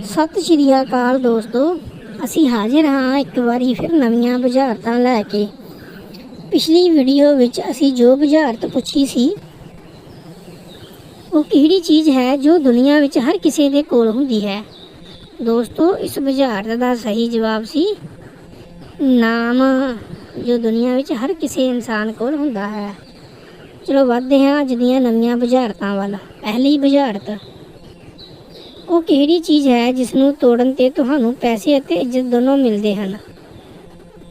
ਸਤਿ ਸ਼੍ਰੀ ਅਕਾਲ ਦੋਸਤੋ। ਅਸੀਂ ਹਾਜ਼ਰ ਹਾਂ ਇੱਕ ਵਾਰੀ ਫਿਰ ਨਵੀਆਂ ਬੁਝਾਰਤਾਂ ਲੈ ਕੇ। ਪਿਛਲੀ ਵੀਡੀਓ ਵਿੱਚ ਅਸੀਂ ਜੋ ਬੁਝਾਰਤ ਪੁੱਛੀ ਸੀ, ਉਹ ਕਿਹੜੀ ਚੀਜ਼ ਹੈ ਜੋ ਦੁਨੀਆ ਵਿੱਚ ਹਰ ਕਿਸੇ ਦੇ ਕੋਲ ਹੁੰਦੀ ਹੈ? ਦੋਸਤੋ, ਇਸ ਬੁਝਾਰਤ ਦਾ ਸਹੀ ਜਵਾਬ ਸੀ, ਨਾਮ, ਜੋ ਦੁਨੀਆ ਵਿੱਚ ਹਰ ਕਿਸੇ ਇਨਸਾਨ ਕੋਲ ਹੁੰਦਾ ਹੈ। ਚਲੋ, ਵੱਧਦੇ ਹਾਂ ਅੱਜ ਦੀਆਂ ਨਵੀਆਂ ਬੁਝਾਰਤਾਂ ਵੱਲ। ਪਹਿਲੀ ਬੁਝਾਰਤ ਉਹ ਕਿਹੜੀ ਚੀਜ਼ ਹੈ ਜਿਸ ਨੂੰ ਤੋੜਨ ਤੇ ਤੁਹਾਨੂੰ ਪੈਸੇ ਅਤੇ ਇੱਜ਼ਤ ਦੋਨੋਂ ਮਿਲਦੇ ਹਨ?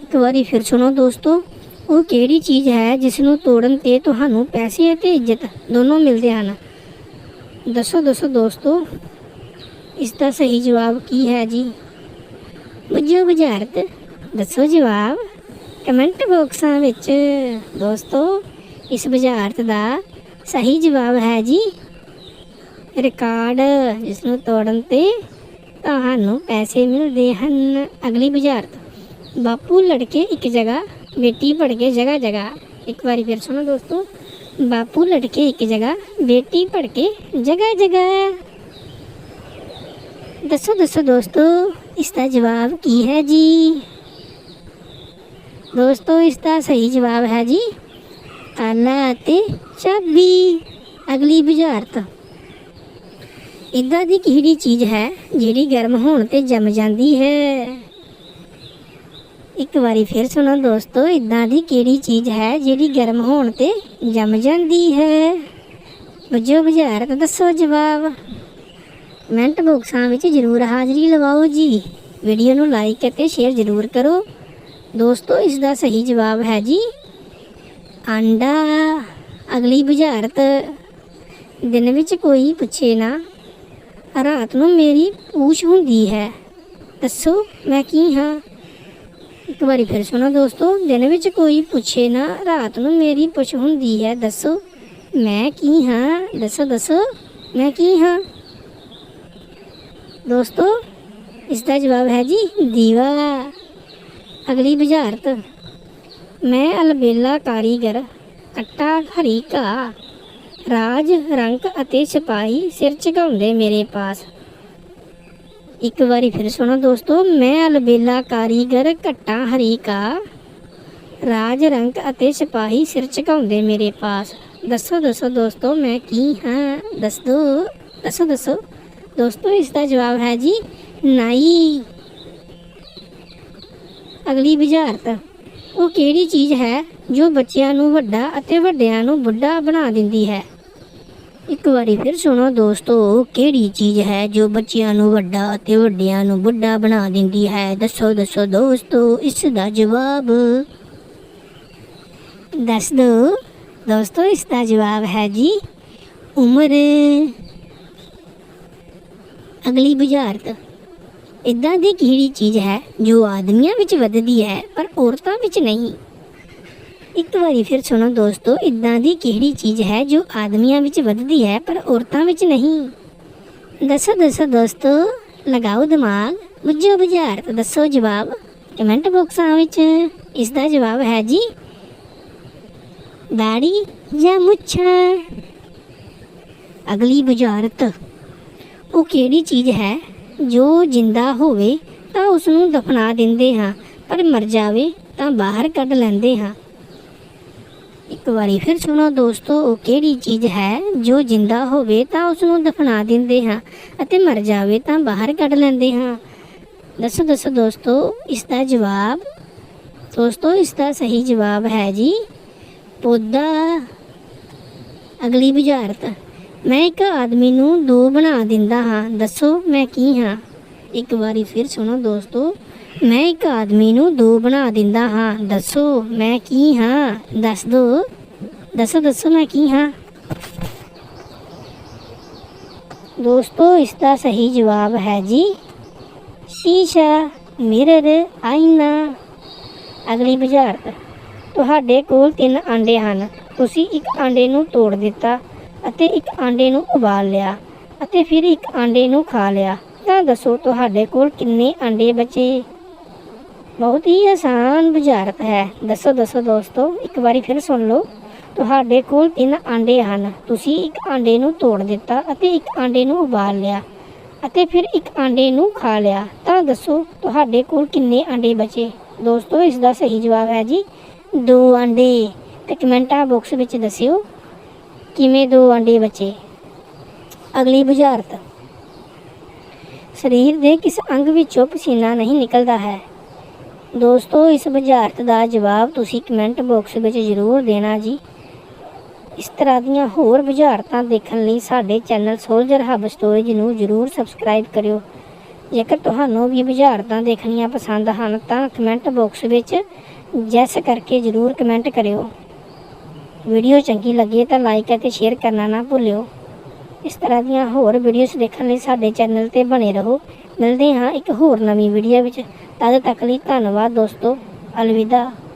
ਇੱਕ ਵਾਰੀ ਫਿਰ ਸੁਣੋ ਦੋਸਤੋ, ਉਹ ਕਿਹੜੀ ਚੀਜ਼ ਹੈ ਜਿਸ ਨੂੰ ਤੋੜਨ ਤੇ ਤੁਹਾਨੂੰ ਪੈਸੇ ਅਤੇ ਇੱਜ਼ਤ ਦੋਨੋਂ ਮਿਲਦੇ ਹਨ? ਦੱਸੋ ਦੱਸੋ ਦੋਸਤੋ, ਇਸ ਦਾ ਸਹੀ ਜਵਾਬ ਕੀ ਹੈ ਜੀ? ਬੁੱਝੋ ਬੁਝਾਰਤ, ਦੱਸੋ ਜਵਾਬ ਕਮੈਂਟ ਬਾਕਸਾਂ ਵਿੱਚ। ਦੋਸਤੋ, ਇਸ ਬੁਝਾਰਤ ਦਾ ਸਹੀ ਜਵਾਬ ਹੈ ਜੀ ਰਿਕਾਰਡ ਜਿਸ ਨੂੰ ਤੋੜਨ ਤੇ ਤੁਹਾਨੂੰ ਪੈਸੇ ਮਿਲਦੇ ਹਨ। ਅਗਲੀ ਬੁਝਾਰਤ। ਬਾਪੂ ਲੜਕੇ ਇੱਕ ਜਗ੍ਹਾ, ਬੇਟੀ ਪੜ ਕੇ ਜਗ੍ਹਾ ਜਗ੍ਹਾ। ਇੱਕ ਵਾਰੀ ਫਿਰ ਸੁਣੋ ਦੋਸਤੋ। ਬਾਪੂ ਲੜਕੇ ਇੱਕ ਜਗ੍ਹਾ, ਬੇਟੀ ਪੜ ਕੇ ਜਗ੍ਹਾ ਜਗ੍ਹਾ। ਦੱਸੋ ਦੱਸੋ ਦੋਸਤੋ, ਇਸ ਦਾ ਜਵਾਬ ਕੀ ਹੈ ਜੀ? ਦੋਸਤੋ, ਇਸ ਦਾ ਸਹੀ ਜਵਾਬ ਹੈ ਜੀ ਤਾਲਾ ਅਤੇ ਚਾਬੀ। ਅਗਲੀ ਬੁਝਾਰਤ। ਇਦਾਂ ਦੀ ਕਿਹੜੀ ਚੀਜ਼ ਹੈ ਜਿਹੜੀ ਗਰਮ ਹੋਣ ਤੇ ਜੰਮ ਜਾਂਦੀ ਹੈ? ਇੱਕ ਵਾਰੀ ਫਿਰ ਸੁਣੋ ਦੋਸਤੋ ਇਦਾਂ ਦੀ ਕਿਹੜੀ ਚੀਜ਼ ਹੈ ਜਿਹੜੀ ਗਰਮ ਹੋਣ ਤੇ ਜੰਮ ਜਾਂਦੀ ਹੈ? ਬੁੱਝੋ ਬੁਝਾਰਤ ਦੱਸੋ ਜਵਾਬ। ਕਮੈਂਟ ਬਾਕਸਾਂ ਵਿੱਚ ਜ਼ਰੂਰ ਹਾਜ਼ਰੀ ਲਵਾਓ ਜੀ। ਵੀਡੀਓ ਨੂੰ ਲਾਈਕ ਅਤੇ ਸ਼ੇਅਰ ਜ਼ਰੂਰ ਕਰੋ। ਦੋਸਤੋ ਇਸ ਦਾ ਸਹੀ ਜਵਾਬ ਹੈ ਜੀ, ਆਂਡਾ। ਅਗਲੀ ਬੁਝਾਰਤ। ਦਿਨ ਵਿੱਚ ਕੋਈ ਪੁੱਛੇ ਨਾ ਰਾਤ ਨੂੰ ਮੇਰੀ ਪੂਛ ਹੁੰਦੀ ਹੈ। ਦੱਸੋ ਮੈਂ ਕੀ ਹਾਂ? ਇੱਕ ਵਾਰੀ ਫਿਰ ਸੁਣੋ ਦੋਸਤੋ, ਦਿਨ ਵਿੱਚ ਕੋਈ ਪੁੱਛੇ ਨਾ, ਰਾਤ ਨੂੰ ਮੇਰੀ ਪੁੱਛ ਹੁੰਦੀ ਹੈ, ਦੱਸੋ ਮੈਂ ਕੀ ਹਾਂ? ਦੱਸੋ ਦੱਸੋ ਮੈਂ ਕੀ ਹਾਂ? ਦੋਸਤੋ, ਇਸ ਦਾ ਜਵਾਬ ਹੈ ਜੀ, ਦੀਵਾ। ਅਗਲੀ ਬੁਝਾਰਤ। ਮੈਂ ਅਲਬੇਲਾ ਕਾਰੀਗਰ, ਕੱਟਾ ਹਰੀ ਘਾਹ। ਰਾਜ ਰੰਕ ਅਤੇ ਸਿਪਾਹੀ ਸਿਰ ਝੁਕਾਉਂਦੇ ਮੇਰੇ ਪਾਸ। ਇੱਕ ਵਾਰੀ ਫਿਰ ਸੁਣੋ ਦੋਸਤੋ, ਮੈਂ ਅਲਬੇਲਾ ਕਾਰੀਗਰ ਘੱਟਾ ਹਰੀ ਕਾ ਰਾਜ ਰੰਕ ਅਤੇ ਸਿਪਾਹੀ ਸਿਰ ਝੁਕਾਉਂਦੇ ਮੇਰੇ ਪਾਸ। ਦੱਸੋ ਦੱਸੋ ਦੋਸਤੋ, ਮੈਂ ਕੀ ਹਾਂ? ਦੱਸ ਦੋ ਦੱਸੋ ਦੱਸੋ। ਦੋਸਤੋ, ਇਸ ਦਾ ਜਵਾਬ ਹੈ ਜੀ, ਨਾਈ। ਅਗਲੀ ਬੁਝਾਰਤ। ਉਹ ਕਿਹੜੀ ਚੀਜ਼ ਹੈ? ਜੋ ਬੱਚਿਆਂ ਨੂੰ ਵੱਡਾ ਅਤੇ ਵੱਡਿਆਂ ਨੂੰ ਬੁੱਢਾ ਬਣਾ ਦਿੰਦੀ ਹੈ। ਇੱਕ ਵਾਰੀ ਫਿਰ ਸੁਣੋ ਦੋਸਤੋ, ਕਿਹੜੀ ਚੀਜ਼ ਹੈ ਜੋ ਬੱਚਿਆਂ ਨੂੰ ਵੱਡਾ ਅਤੇ ਵੱਡਿਆਂ ਨੂੰ ਬੁੱਢਾ ਬਣਾ ਦਿੰਦੀ ਹੈ? ਦੱਸੋ ਦੱਸੋ ਦੋਸਤੋ, ਇਸ ਦਾ ਜਵਾਬ ਦੱਸ ਦੋ। ਦੋਸਤੋ, ਇਸ ਦਾ ਜਵਾਬ ਹੈ ਜੀ, ਉਮਰ। ਅਗਲੀ ਬੁਝਾਰਤ। ਇਦਾਂ ਦੀ ਕਿਹੜੀ ਚੀਜ਼ ਹੈ ਜੋ ਆਦਮੀਆਂ ਵਿੱਚ ਵੱਧਦੀ ਹੈ, ਪਰ ਔਰਤਾਂ ਵਿੱਚ ਨਹੀਂ? ਇੱਕ ਵਾਰੀ ਫਿਰ ਸੁਣੋ ਦੋਸਤੋ ਇਦਾਂ ਦੀ ਕਿਹੜੀ ਚੀਜ਼ ਹੈ ਜੋ ਆਦਮੀਆਂ ਵਿੱਚ ਵੱਧਦੀ ਹੈ ਪਰ ਔਰਤਾਂ ਵਿੱਚ ਨਹੀਂ? ਦੱਸੋ ਦੱਸੋ ਦੋਸਤੋ, ਲਗਾਓ ਦਿਮਾਗ, ਬੁੱਝੋ ਬੁਝਾਰਤ ਦੱਸੋ ਜਵਾਬ ਕਮੈਂਟ ਬਾਕਸਾਂ ਵਿੱਚ। ਇਸ ਦਾ ਜਵਾਬ ਹੈ ਜੀ, ਦਾੜੀ ਜਾਂ ਮੁੱਛਾਂ? ਅਗਲੀ ਬੁਝਾਰਤ। ਉਹ ਕਿਹੜੀ ਚੀਜ਼ ਹੈ ਜੋ ਜਿੰਦਾ ਹੋਵੇ ਤਾਂ ਉਸ ਨੂੰ ਦਫਨਾ ਦਿੰਦੇ ਹਾਂ, ਪਰ ਮਰ ਜਾਵੇ ਤਾਂ ਬਾਹਰ ਕੱਢ ਲੈਂਦੇ ਹਾਂ। ਇੱਕ ਵਾਰੀ ਫਿਰ ਸੁਣੋ ਦੋਸਤੋ, ਉਹ ਕਿਹੜੀ ਚੀਜ਼ ਹੈ ਜੋ ਜਿੰਦਾ ਹੋਵੇ ਤਾਂ ਉਸ ਨੂੰ ਦਫਨਾ ਦਿੰਦੇ ਹਾਂ ਅਤੇ ਮਰ ਜਾਵੇ ਤਾਂ ਬਾਹਰ ਕੱਢ ਲੈਂਦੇ ਹਾਂ। ਦੱਸੋ ਦੱਸੋ ਦੋਸਤੋ, ਇਸ ਦਾ ਜਵਾਬ? ਦੋਸਤੋ, ਇਸ ਦਾ ਸਹੀ ਜਵਾਬ ਹੈ ਜੀ ਪੌਦਾ। ਅਗਲੀ ਬੁਝਾਰਤ। ਮੈਂ ਇੱਕ ਆਦਮੀ ਨੂੰ ਦੋ ਬਣਾ ਦਿੰਦਾ ਹਾਂ। ਦੱਸੋ ਮੈਂ ਕੀ ਹਾਂ? ਇੱਕ ਵਾਰੀ ਫਿਰ ਸੁਣੋ ਦੋਸਤੋ, ਮੈਂ ਇੱਕ ਆਦਮੀ ਨੂੰ ਦੋ ਬਣਾ ਦਿੰਦਾ ਹਾਂ। ਦੱਸੋ, ਮੈਂ ਕੀ ਹਾਂ? ਦੱਸ ਦੋ। ਦੱਸੋ ਦੱਸੋ, ਮੈਂ ਕੀ ਹਾਂ? ਦੋਸਤੋ, ਇਸ ਦਾ ਸਹੀ ਜਵਾਬ ਹੈ ਜੀ, ਸ਼ੀਸ਼ਾ, ਮਿਰਰ, ਆਇਨਾ। ਅਗਲੀ ਬੁਝਾਰਤ, ਤੁਹਾਡੇ ਕੋਲ ਤਿੰਨ ਆਂਡੇ ਹਨ। ਤੁਸੀਂ ਇੱਕ ਆਂਡੇ ਨੂੰ ਤੋੜ ਦਿੱਤਾ ਅਤੇ ਇੱਕ ਆਂਡੇ ਨੂੰ ਉਬਾਲ ਲਿਆ ਅਤੇ ਫਿਰ ਇੱਕ ਆਂਡੇ ਨੂੰ ਖਾ ਲਿਆ। ਤਾਂ ਦੱਸੋ ਤੁਹਾਡੇ ਕੋਲ ਕਿੰਨੇ ਆਂਡੇ ਬਚੇ? ਬਹੁਤ ਹੀ ਆਸਾਨ ਬੁਝਾਰਤ ਹੈ। ਦੱਸੋ ਦੱਸੋ ਦੋਸਤੋ, ਇੱਕ ਵਾਰੀ ਫਿਰ ਸੁਣ ਲਓ। ਤੁਹਾਡੇ ਕੋਲ ਤਿੰਨ ਆਂਡੇ ਹਨ। ਤੁਸੀਂ ਇੱਕ ਆਂਡੇ ਨੂੰ ਤੋੜ ਦਿੱਤਾ ਅਤੇ ਇੱਕ ਆਂਡੇ ਨੂੰ ਉਬਾਲ ਲਿਆ ਅਤੇ ਫਿਰ ਇੱਕ ਆਂਡੇ ਨੂੰ ਖਾ ਲਿਆ। ਤਾਂ ਦੱਸੋ ਤੁਹਾਡੇ ਕੋਲ ਕਿੰਨੇ ਆਂਡੇ ਬਚੇ? ਦੋਸਤੋ, ਇਸ ਦਾ ਸਹੀ ਜਵਾਬ ਹੈ ਜੀ, ਦੋ ਆਂਡੇ। ਤੇ ਕਮੈਂਟਾਂ ਬਾਕਸ ਵਿੱਚ ਦੱਸਿਓ ਕਿਵੇਂ ਦੋ ਆਂਡੇ ਬਚੇ? ਅਗਲੀ ਬੁਝਾਰਤ। ਸਰੀਰ ਦੇ ਕਿਸ ਅੰਗ ਵਿੱਚੋਂ ਪਸੀਨਾ ਨਹੀਂ ਨਿਕਲਦਾ ਹੈ? ਦੋਸਤੋ, ਇਸ ਬੁਝਾਰਤ ਦਾ ਜਵਾਬ ਤੁਸੀਂ ਕਮੈਂਟ ਬਾਕਸ ਵਿੱਚ ਜ਼ਰੂਰ ਦੇਣਾ ਜੀ। ਇਸ ਤਰ੍ਹਾਂ ਦੀਆਂ ਹੋਰ ਬੁਝਾਰਤਾਂ ਦੇਖਣ ਲਈ ਸਾਡੇ ਚੈਨਲ ਸੋਲਜਰ ਹੱਬ ਸਟੋਰੇਜ ਨੂੰ ਜ਼ਰੂਰ ਸਬਸਕ੍ਰਾਈਬ ਕਰਿਓ। ਜੇਕਰ ਤੁਹਾਨੂੰ ਵੀ ਬੁਝਾਰਤਾਂ ਦੇਖਣੀਆਂ ਪਸੰਦ ਹਨ, ਤਾਂ ਕਮੈਂਟ ਬਾਕਸ ਵਿੱਚ ਜੈਸ ਕਰਕੇ ਜ਼ਰੂਰ ਕਮੈਂਟ ਕਰਿਓ। ਵੀਡੀਓ ਚੰਗੀ ਲੱਗੇ ਤਾਂ ਲਾਈਕ ਅਤੇ ਸ਼ੇਅਰ ਕਰਨਾ ਨਾ ਭੁੱਲਿਓ। ਇਸ ਤਰ੍ਹਾਂ ਦੀਆਂ ਹੋਰ ਵੀਡੀਓਜ਼ ਦੇਖਣ ਲਈ ਸਾਡੇ ਚੈਨਲ ਤੇ ਬਣੇ ਰਹੋ। ਮਿਲਦੇ ਹਾਂ ਇੱਕ ਹੋਰ ਨਵੀਂ ਵੀਡੀਓ ਵਿੱਚ। ਤਦ ਤੱਕ ਲਈ ਧੰਨਵਾਦ ਦੋਸਤੋ। ਅਲਵਿਦਾ।